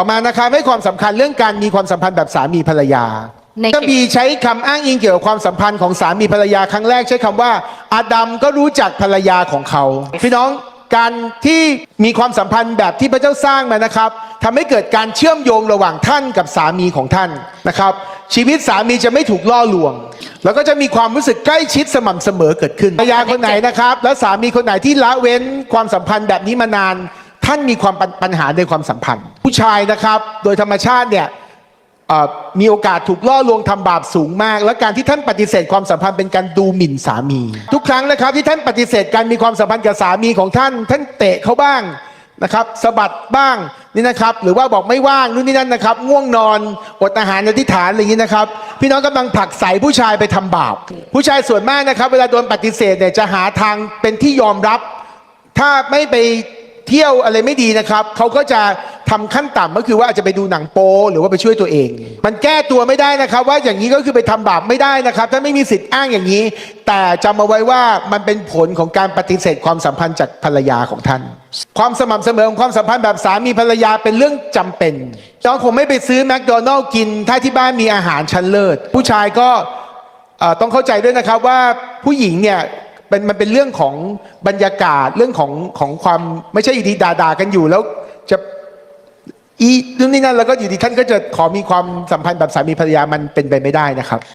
ต่อมานะครับให้ความสำคัญเรื่องการมีความสัมพันธ์แบบสามีภรรยาในก็มีใช้คำอ้างอิงเกี่ยวกับความสัมพันธ์ของสามีภรรยาครั้งแรกใช้คำว่าอาดัมก็รู้จักภรรยาของเขา พี่น้องการที่มีความสัมพันธ์แบบที่พระเจ้าสร้างมานะครับทำให้เกิดการเชื่อมโยงระหว่างท่านกับสามีของท่านนะครับ ชีวิตสามีจะไม่ถูกล่อลวง แล้วก็จะมีความรู้สึกใกล้ชิดสม่ำเสมอเกิดขึ้นภรรยาคนไหนนะครับ แล้วสามีคนไหนที่ละเว้นความสัมพันธ์แบบนี้มานาน ท่านมีความปัญหาในความสัมพันธ์ ผู้ชายนะครับ โดยธรรมชาติเนี่ยมีโอกาสถูกล่อลวงทำบาปสูงมาก และการที่ท่านปฏิเสธความสัมพันธ์เป็นการดูหมิ่นสามี ทุกครั้งนะครับที่ท่านปฏิเสธการมีความสัมพันธ์กับสามีของท่าน ท่านเตะเขาบ้างนะครับสะบัดบ้างนี่นะครับ หรือว่าบอกไม่ว่างนู่นนี่นั่นนะครับ ง่วงนอนอดอาหารอธิษฐานอะไรอย่างนี้นะครับ พี่น้องกำลังผลักใส่ผู้ชายไปทำบาปผู้ชายส่วนมากนะครับ เวลาโดนปฏิเสธเนี่ยจะหาทางเป็นที่ยอมรับ ถ้าไม่ไป เที่ยวอะไรไม่ดีนะครับเขาก็จะทำขั้นต่ำก็คือว่าอาจจะไปดูหนังโป๊หรือว่าไปช่วยตัวเอง มันแก้ตัวไม่ได้นะครับ ว่าอย่างนี้ก็คือไปทำบาปไม่ได้นะครับท่าไม่มีสิทธิ์อ้างอย่างนี้ แต่จำเอาไว้ว่ามันเป็นผลของการปฏิเสธความสัมพันธ์จากภรรยาของท่าน ความสม่ำเสมอของความสัมพันธ์แบบสามีภรรยาเป็นเรื่องจำเป็นน้องคงไม่ไปซื้อแมคโดนัลล์กิน ถ้าที่บ้านมีอาหารชั้นเลิศผู้ชายก็ต้องเข้าใจด้วยนะครับว่าผู้หญิงเนี่ย เป็นมันเป็นเรื่องของบรรยากาศเรื่องของของความไม่ใช่อยู่ดีด่าๆกันอยู่แล้วจะอีนู่นนี่นั่นแล้วก็อยู่ดีท่านก็จะขอมีความสัมพันธ์แบบสามีภรรยามันเป็นไปไม่ได้นะครับ